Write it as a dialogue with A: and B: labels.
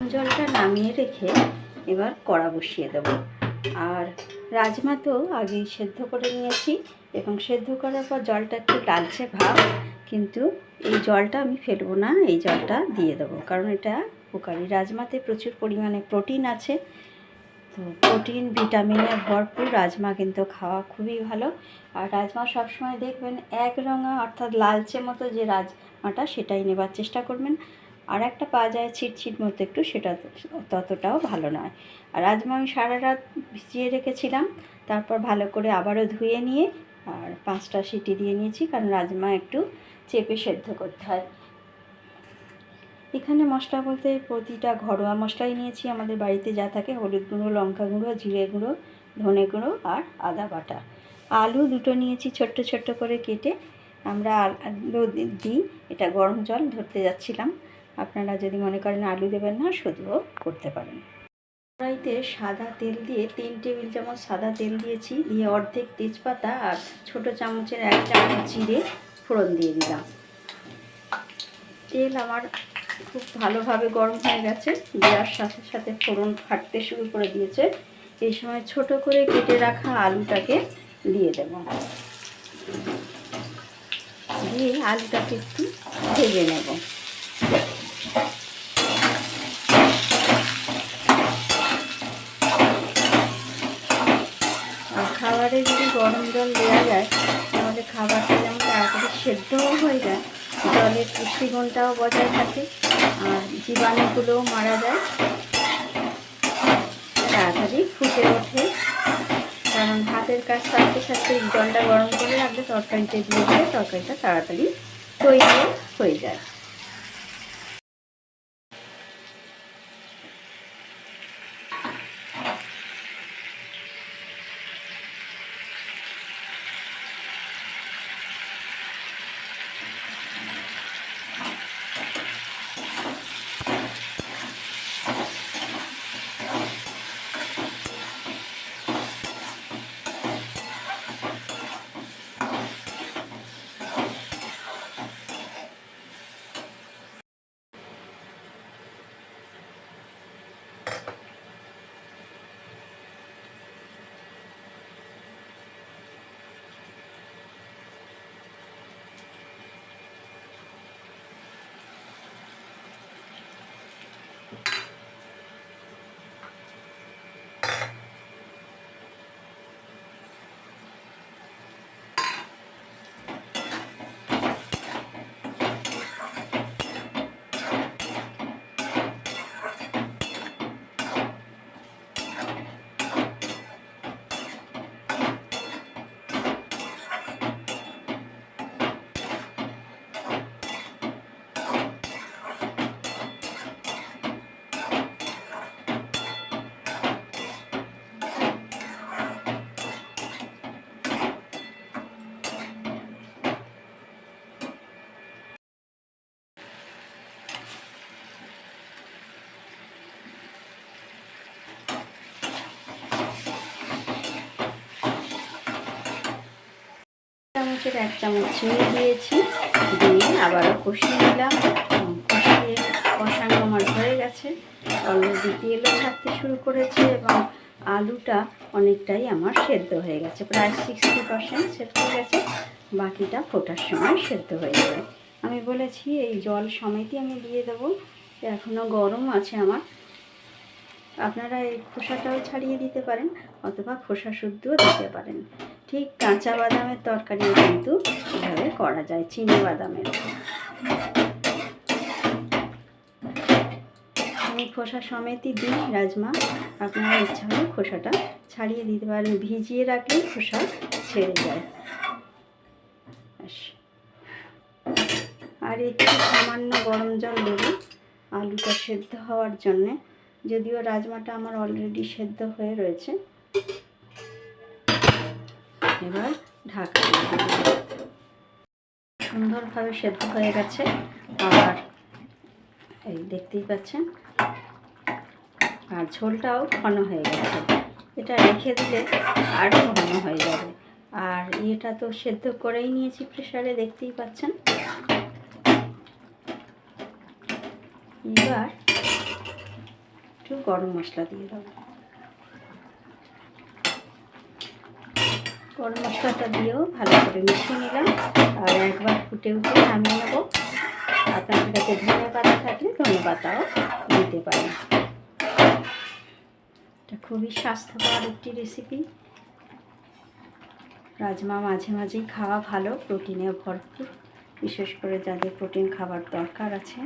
A: জলটা নামিয়ে রেখে এবার কড়া বসিয়ে দেব। আর রাজমা তো আগেই সেদ্ধ করে নিয়েছি এবং সেদ্ধ করার পর জলটা একটু লালচে ভাব, কিন্তু এই জলটা আমি ফেলব না, এই জলটা দিয়ে দেবো। কারণ এটা উপকারী। রাজমাতে প্রচুর পরিমাণে প্রোটিন আছে তো প্রোটিন, ভিটামিনে ভরপুর। রাজমা কিন্তু খাওয়া খুবই ভালো। আর রাজমা সবসময় দেখবেন এক রঙা অর্থাৎ লালচে মতো যে রাজমাটা, সেটাই নেবার চেষ্টা করবেন। আর একটা পাওয়া যায় ছিটছিট মতো একটু, সেটা ততটাও ভালো নয়। আর রাজমা আমি সারা রাত ভিজিয়ে রেখেছিলাম। তারপর ভালো করে আবারও ধুয়ে নিয়ে আর পাঁচটা সিটি দিয়ে নিয়েছি, কারণ রাজমা একটু চেপে সেদ্ধ করতে হয়। এখানে মশলা বলতে প্রতিটা ঘরোয়া মশলাই নিয়েছি। আমাদের বাড়িতে যা থাকে, হলুদ গুঁড়ো, লঙ্কা গুঁড়ো, জিরে গুঁড়ো, ধনে গুঁড়ো আর আদা বাটা। আলু দুটো নিয়েছি ছোট্ট ছোট্ট করে কেটে। আমরা আলু দিই, এটা গরম জল ধরতে যাচ্ছিলাম। আপনারা যদি মনে করেন আলু দেবেন না, শুধুও করতে পারেন। কড়াইতে সাদা তেল দিয়ে তিন টেবিল চামচ সাদা তেল দিয়েছি। দিয়ে অর্ধেক তেজপাতা আর ছোট চামচের এক চামচ জিরে ফোড়ন দিয়ে দিলাম। তেল আমার খুব ভালোভাবে গরম হয়ে গেছে। দেওয়ার সাথে সাথে ফোড়ন ফাটতে শুরু করে দিয়েছে। এই সময় ছোট করে কেটে রাখা আলুটাকে দিয়ে দেব। দিয়ে আলুটাকে একটু ভেজে নেব। খাবারে যদি গরম জল দেওয়া যায়, তাহলে খাবারটা যেমন তাড়াতাড়ি সেদ্ধও হয়ে যায় জলের পুষ্টিগুণটাও বজায় থাকে, আর জীবাণুগুলোও মারা যায়। তাড়াতাড়ি ফুটে ওঠে। কারণ হাতের কাজ সাথে সাথে জলটা গরম করে রাখলে তরকারিতে দিয়ে তরকারিটা তাড়াতাড়ি তৈরি হয়ে যায়। চামচের এক চামচ চিনি দিয়েছি, দিয়ে আবারও কষিয়ে নিলাম। কষিয়ে, কষানো আমার হয়ে গেছে। অলরেডি তেলও ছাড়তে শুরু করেছে এবং আলুটা অনেকটাই আমার সেদ্ধ হয়ে গেছে। প্রায় সিক্সটি পার্সেন্ট সেদ্ধ হয়ে গেছে, বাকিটা ফোটার সময় সেদ্ধ হয়ে যাবে। আমি বলেছি, এই জল সমেতই আমি দিয়ে দেবো। এখনও গরম আছে আমার। আপনারা এই খোসাটাও ছাড়িয়ে দিতে পারেন, অথবা খোসা শুদ্ধও দিতে পারেন। ঠিক কাঁচা বাদামের তরকারিও কিন্তু এভাবে করা যায়, চিনি বাদামের। আমি খোসা সমেতই দিই, রাজমা। আপনারা ইচ্ছা হলে খোসাটা ছাড়িয়ে দিতে পারেন, ভিজিয়ে রাখলে খোসা ছেড়ে যায়। আর একটু সামান্য গরম জল দেবো, আলুটা সেদ্ধ হওয়ার জন্যে। যদিও রাজমাটা আমার অলরেডি সেদ্ধ হয়ে রয়েছে। এবার ঢাকা। সুন্দরভাবে সেদ্ধ হয়ে গেছে। আর এই দেখতেই পাচ্ছেন? আর ঝোলটাও ঘন হয়ে গেছে। এটা রেখে দিলে আরও ঘন হয়ে যাবে। আর এটা তো সেদ্ধ করেই নিয়েছি প্রেশারে দেখতেই পাচ্ছেন? এবার একটু গরম মশলা দিয়ে দেবো। গরম মশলাটা দিয়েও ভালো করে মিশিয়ে নিলাম। আর একবার ফুটে উঠে নামিয়ে নেব। আপনাদের কাছে ধনে পাতা থাকলে ধনে পাতাও দিতে পারেন এটা খুবই স্বাস্থ্যকর একটি রেসিপি রাজমা মাঝে মাঝেই খাওয়া ভালো প্রোটিনে ভরপুর। বিশেষ করে যাদের প্রোটিন খাবার দরকার আছে।